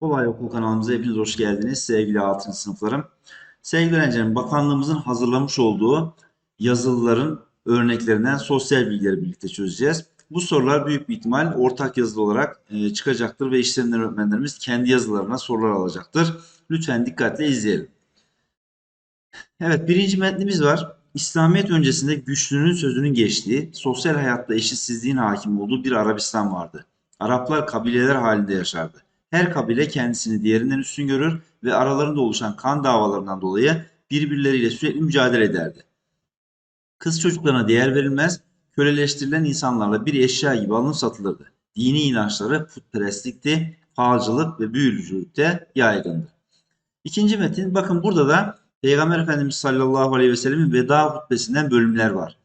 Kolay Okul kanalımıza hepiniz hoş geldiniz sevgili 6. sınıflarım. Sevgili öğrencilerim, bakanlığımızın hazırlamış olduğu yazılıların örneklerinden sosyal bilgileri birlikte çözeceğiz. Bu sorular büyük bir ihtimal ortak yazılı olarak e, çıkacaktır ve işlerinden öğretmenlerimiz kendi yazılarına sorular alacaktır. Lütfen dikkatle izleyelim. Evet, birinci metnimiz var. İslamiyet öncesinde güçlünün sözünün geçtiği, sosyal hayatta eşitsizliğin hakim olduğu bir Arabistan vardı. Araplar kabileler halinde yaşardı. Her kabile kendisini diğerinden üstün görür ve aralarında oluşan kan davalarından dolayı birbirleriyle sürekli mücadele ederdi. Kız çocuklarına değer verilmez, köleleştirilen insanlarla bir eşya gibi alınıp satılırdı. Dini inançları putperestlikti, falcılık ve büyücülükte yaygındı. İkinci metin, bakın burada da Peygamber Efendimiz sallallahu aleyhi ve sellemin veda hutbesinden bölümler var.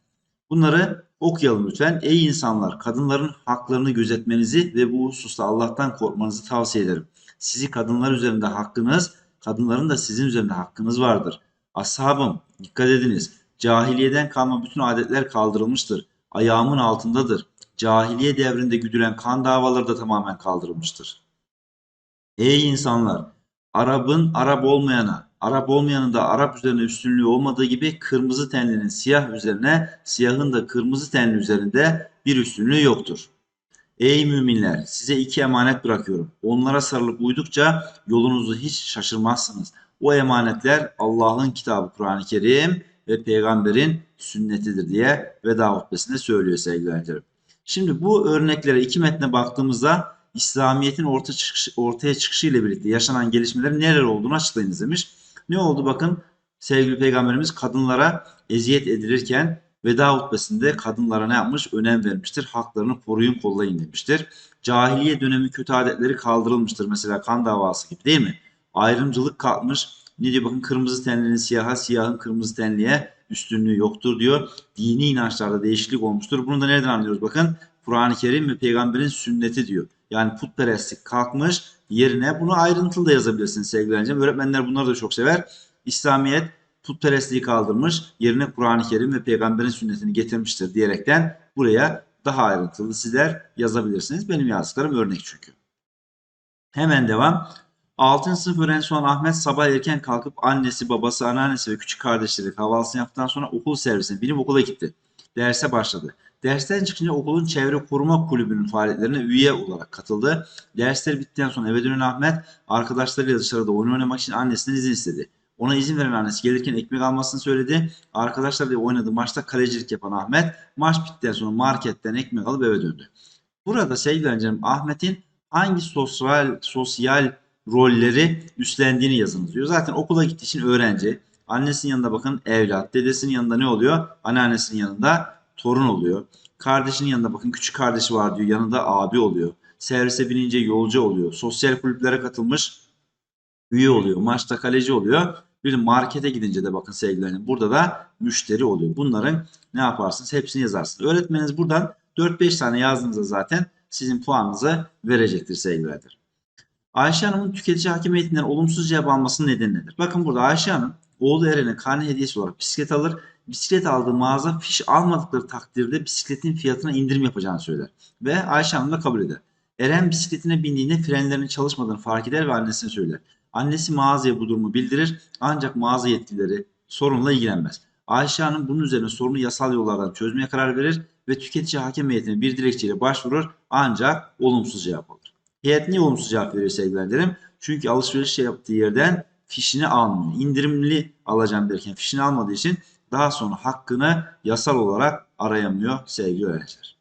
Bunları okuyalım lütfen. Ey insanlar, kadınların haklarını gözetmenizi ve bu hususta Allah'tan korkmanızı tavsiye ederim. Sizi kadınlar üzerinde hakkınız, kadınların da sizin üzerinde hakkınız vardır. Ashabım, dikkat ediniz. Cahiliyeden kalma bütün adetler kaldırılmıştır. Ayağımın altındadır. Cahiliye devrinde güdülen kan davaları da tamamen kaldırılmıştır. Ey insanlar! Arap'ın Arap olmayana, Arap olmayanın da Arap üzerine üstünlüğü olmadığı gibi kırmızı tenlinin siyah üzerine, siyahın da kırmızı tenli üzerinde bir üstünlüğü yoktur. Ey müminler! Size iki emanet bırakıyorum. Onlara sarılıp uydukça yolunuzu hiç şaşırmazsınız. O emanetler Allah'ın kitabı Kur'an-ı Kerim ve peygamberin sünnetidir diye veda hutbesinde söylüyor sevgili öğrencilerim. Şimdi bu örneklere iki metne baktığımızda İslamiyet'in orta çıkış, ortaya çıkışı ile birlikte yaşanan gelişmelerin neler olduğunu açıklayınız demiş. Ne oldu bakın sevgili peygamberimiz kadınlara eziyet edilirken veda hutbesinde kadınlara ne yapmış? Önem vermiştir. Haklarını koruyun kollayın demiştir. Cahiliye dönemi kötü adetleri kaldırılmıştır. Mesela kan davası gibi değil mi? Ayrımcılık kalkmış. Ne diyor bakın kırmızı tenlinin siyaha, siyahın kırmızı tenliye üstünlüğü yoktur diyor. Dini inançlarda değişiklik olmuştur. Bunu da nereden anlıyoruz? Bakın Kur'an-ı Kerim ve peygamberin sünneti diyor. Yani putperestlik kalkmış yerine bunu ayrıntılı da yazabilirsiniz sevgili öğrencim. Öğretmenler bunları da çok sever. İslamiyet putperestliği kaldırmış yerine Kur'an-ı Kerim ve peygamberin sünnetini getirmiştir diyerekten buraya daha ayrıntılı sizler yazabilirsiniz. Benim yazdıklarım örnek çünkü. Hemen devam. 6. sınıf öğrencisi olan Ahmet sabah erken kalkıp annesi, babası, anneannesi ve küçük kardeşleri kahvaltısını yaptıktan sonra okul servisine binip okula gitti. Derse başladı. Dersten çıkınca okulun çevre koruma kulübünün faaliyetlerine üye olarak katıldı. Dersler bittikten sonra eve dönen Ahmet arkadaşlarıyla dışarıda oyun oynamak için annesinden izin istedi. Ona izin veren annesi gelirken ekmek almasını söyledi. Arkadaşlarıyla oynadığı maçta kalecilik yapan Ahmet maç bittikten sonra marketten ekmek alıp eve döndü. Burada sevgili öğrencilerim Ahmet'in hangi sosyal sosyal rolleri üstlendiğini yazınız diyor. Zaten okula gittiği için öğrenci. Annesinin yanında bakın evlat. Dedesinin yanında ne oluyor? Anneannesinin yanında torun oluyor. Kardeşinin yanında bakın küçük kardeşi var diyor. Yanında abi oluyor. Servise binince yolcu oluyor. Sosyal kulüplere katılmış üye oluyor. Maçta kaleci oluyor. Bir markete gidince de bakın sevgilerim burada da müşteri oluyor. Bunların ne yaparsınız? Hepsini yazarsınız. Öğretmeniniz buradan 4-5 tane yazdığınızda zaten sizin puanınızı verecektir sevgilerdir. Ayşe Hanım'ın tüketici hakimiyetinden olumsuz cevap almasının nedeni nedir? Bakın burada Ayşe Hanım oğlu Eren'e karne hediyesi olarak bisiklet alır. Bisiklet aldığı mağaza fiş almadıkları takdirde bisikletin fiyatına indirim yapacağını söyler. Ve Ayşe Hanım da kabul eder. Eren bisikletine bindiğinde frenlerinin çalışmadığını fark eder ve annesine söyler. Annesi mağazaya bu durumu bildirir ancak mağaza yetkilileri sorunla ilgilenmez. Ayşe Hanım bunun üzerine sorunu yasal yollardan çözmeye karar verir ve tüketici hakem heyetine bir dilekçeyle başvurur ancak olumsuz cevap alır. Heyet niye olumsuz cevap veriyor sevgilendirim? Çünkü alışveriş yaptığı yerden fişini almıyor. İndirimli alacağım derken fişini almadığı için daha sonra hakkını yasal olarak arayamıyor sevgili öğrenciler.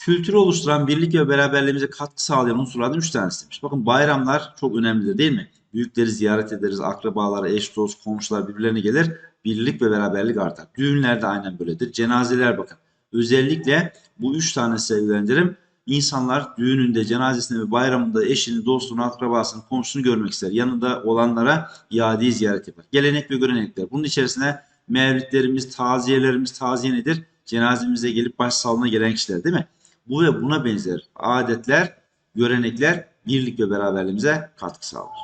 Kültürü oluşturan birlik ve beraberliğimize katkı sağlayan unsurlardan 3 tanesi demiş. Bakın bayramlar çok önemlidir değil mi? Büyükleri ziyaret ederiz, akrabalar, eş, dost, komşular birbirlerine gelir. Birlik ve beraberlik artar. Düğünler de aynen böyledir. Cenazeler bakın. Özellikle bu üç tane sevgilendirim insanlar düğününde, cenazesinde ve bayramında eşini, dostunu, akrabasını, komşusunu görmek ister. Yanında olanlara iade ziyaret yapar. Gelenek ve görenekler. Bunun içerisine mevlitlerimiz, taziyelerimiz, taziye nedir? Cenazemize gelip başsağlığına gelen kişiler değil mi? Bu ve buna benzer adetler, görenekler birlik ve beraberliğimize katkı sağlar.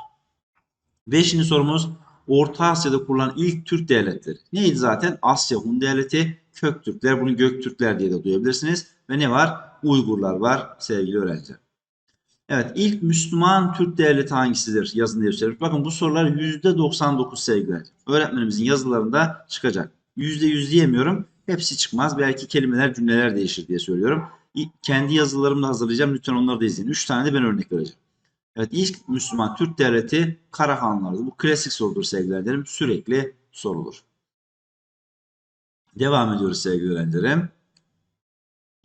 Beşinci sorumuz Orta Asya'da kurulan ilk Türk devletleri. Neydi zaten? Asya Hun Devleti, Köktürkler, bunu Göktürkler diye de duyabilirsiniz. Ve ne var? Uygurlar var sevgili öğrenciler. Evet, ilk Müslüman Türk devleti hangisidir? Yazın diye söylemiş. Bakın bu sorular %99 sevgili öğrenciler. Öğretmenimizin yazılarında çıkacak. %100 diyemiyorum. Hepsi çıkmaz. Belki kelimeler, cümleler değişir diye söylüyorum. Kendi yazılarımı da hazırlayacağım. Lütfen onları da izleyin. 3 tane de ben örnek vereceğim. Evet, ilk Müslüman Türk devleti Karahanlılardı. Bu klasik sorudur sevgili öğrencilerim. Sürekli sorulur. Devam ediyoruz sevgili öğrencilerim.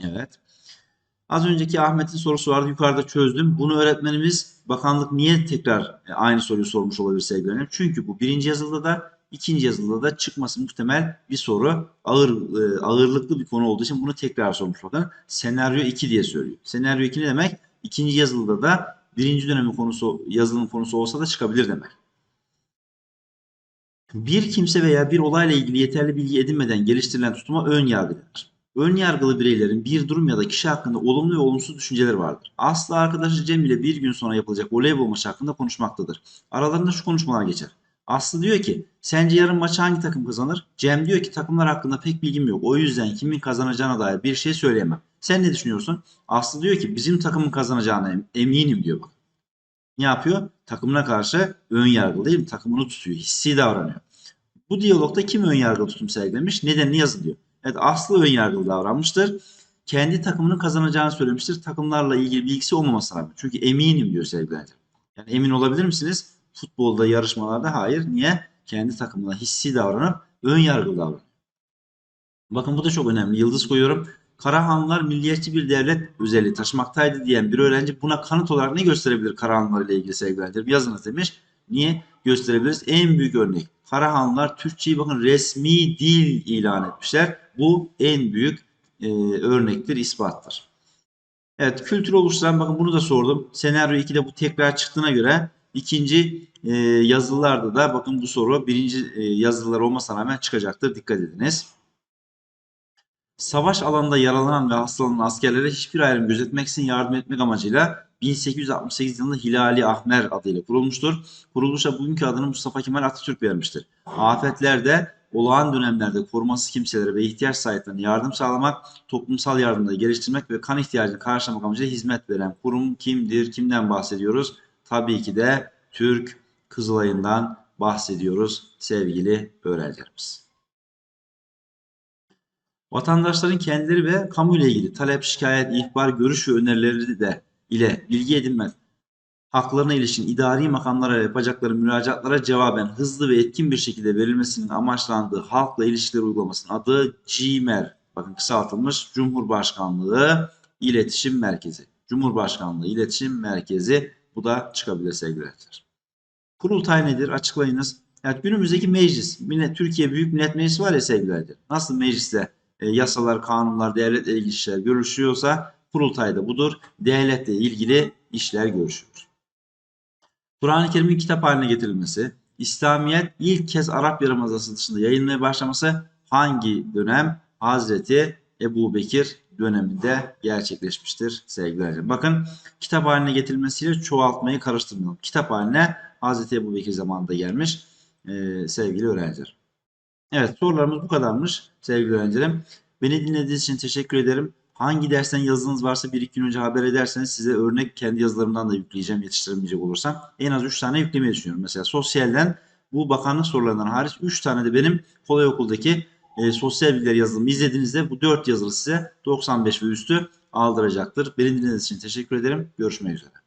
Evet. Az önceki Ahmet'in sorusu vardı. Yukarıda çözdüm. Bunu öğretmenimiz bakanlık niye tekrar e, aynı soruyu sormuş olabilir sevgili öğrencilerim? Çünkü bu birinci yazılıda da ikinci yazılıda da çıkması muhtemel bir soru. Ağır e, ağırlıklı bir konu olduğu için bunu tekrar sormuş bakın. Senaryo 2 diye söylüyor. Senaryo 2 ne demek? İkinci yazılıda da birinci dönemin konusu yazılım konusu olsa da çıkabilir demek. Bir kimse veya bir olayla ilgili yeterli bilgi edinmeden geliştirilen tutuma ön yargı. Ön yargılı bireylerin bir durum ya da kişi hakkında olumlu ve olumsuz düşünceleri vardır. Aslı arkadaşı Cem ile bir gün sonra yapılacak voleybol maçı hakkında konuşmaktadır. Aralarında şu konuşmalar geçer. Aslı diyor ki sence yarın maçı hangi takım kazanır? Cem diyor ki takımlar hakkında pek bilgim yok. O yüzden kimin kazanacağına dair bir şey söyleyemem. Sen ne düşünüyorsun? Aslı diyor ki bizim takımın kazanacağına em- eminim diyor bak. Ne yapıyor? Takımına karşı ön yargılı değil mi? Takımını tutuyor. Hissi davranıyor. Bu diyalogda kim ön yargılı tutum sergilemiş? Nedenini yazın diyor. Evet Aslı ön yargılı davranmıştır. Kendi takımının kazanacağını söylemiştir. Takımlarla ilgili bilgisi olmamasına rağmen. Çünkü eminim diyor sevgili. Yani emin olabilir misiniz? Futbolda, yarışmalarda hayır. Niye? Kendi takımına hissi davranıp ön yargılı davranıyor. Bakın bu da çok önemli. Yıldız koyuyorum. Karahanlılar milliyetçi bir devlet özelliği taşımaktaydı diyen bir öğrenci buna kanıt olarak ne gösterebilir Karahanlılar ile ilgili sevgili öğrencilerim? Yazınız demiş. Niye gösterebiliriz? En büyük örnek. Karahanlılar Türkçeyi bakın resmi dil ilan etmişler. Bu en büyük e, örnektir, ispattır. Evet, kültür oluşturan bakın bunu da sordum. Senaryo 2'de bu tekrar çıktığına göre ikinci e, yazılılarda da bakın bu soru birinci e, yazılılar olmasına rağmen çıkacaktır. Dikkat ediniz. Savaş alanında yaralanan ve hastalanan askerlere hiçbir ayrım gözetmeksizin yardım etmek amacıyla 1868 yılında Hilali Ahmer adıyla kurulmuştur. Kuruluşa bugünkü adını Mustafa Kemal Atatürk vermiştir. Afetlerde, olağan dönemlerde koruması kimselere ve ihtiyaç sahiplerine yardım sağlamak, toplumsal yardımda geliştirmek ve kan ihtiyacını karşılamak amacıyla hizmet veren kurum kimdir, kimden bahsediyoruz? Tabii ki de Türk Kızılay'ından bahsediyoruz sevgili öğrencilerimiz. Vatandaşların kendileri ve kamu ile ilgili talep, şikayet, ihbar, görüş ve önerileri de ile bilgi edinmek, haklarına ilişkin idari makamlara yapacakları müracaatlara cevaben hızlı ve etkin bir şekilde verilmesinin amaçlandığı halkla ilişkiler uygulamasının adı CİMER. Bakın kısaltılmış Cumhurbaşkanlığı İletişim Merkezi. Cumhurbaşkanlığı İletişim Merkezi bu da çıkabilir sevgili öğrenciler. Kurultay nedir? Açıklayınız. Evet, günümüzdeki meclis, Millet, Türkiye Büyük Millet Meclisi var ya sevgili öğrenciler. Nasıl mecliste e, yasalar, kanunlar, devletle ilgili işler görüşüyorsa kurultayda budur. Devletle ilgili işler görüşülür. Kur'an-ı Kerim'in kitap haline getirilmesi, İslamiyet ilk kez Arap Yarımadası dışında yayınlamaya başlaması hangi dönem? Hazreti Ebu Bekir döneminde gerçekleşmiştir sevgili öğrenciler. Bakın kitap haline getirilmesiyle çoğaltmayı karıştırmayalım. Kitap haline Hazreti Ebu Bekir zamanında gelmiş e, sevgili öğrenciler. Evet sorularımız bu kadarmış sevgili öğrencilerim. Beni dinlediğiniz için teşekkür ederim. Hangi dersten yazınız varsa bir iki gün önce haber ederseniz size örnek kendi yazılarımdan da yükleyeceğim yetiştiremeyecek olursam. En az 3 tane yüklemeyi düşünüyorum. Mesela sosyalden bu bakanlık sorularından hariç 3 tane de benim kolay okuldaki e, sosyal bilgiler yazılımı izlediğinizde bu 4 yazılı size 95 ve üstü aldıracaktır. Beni dinlediğiniz için teşekkür ederim. Görüşmek üzere.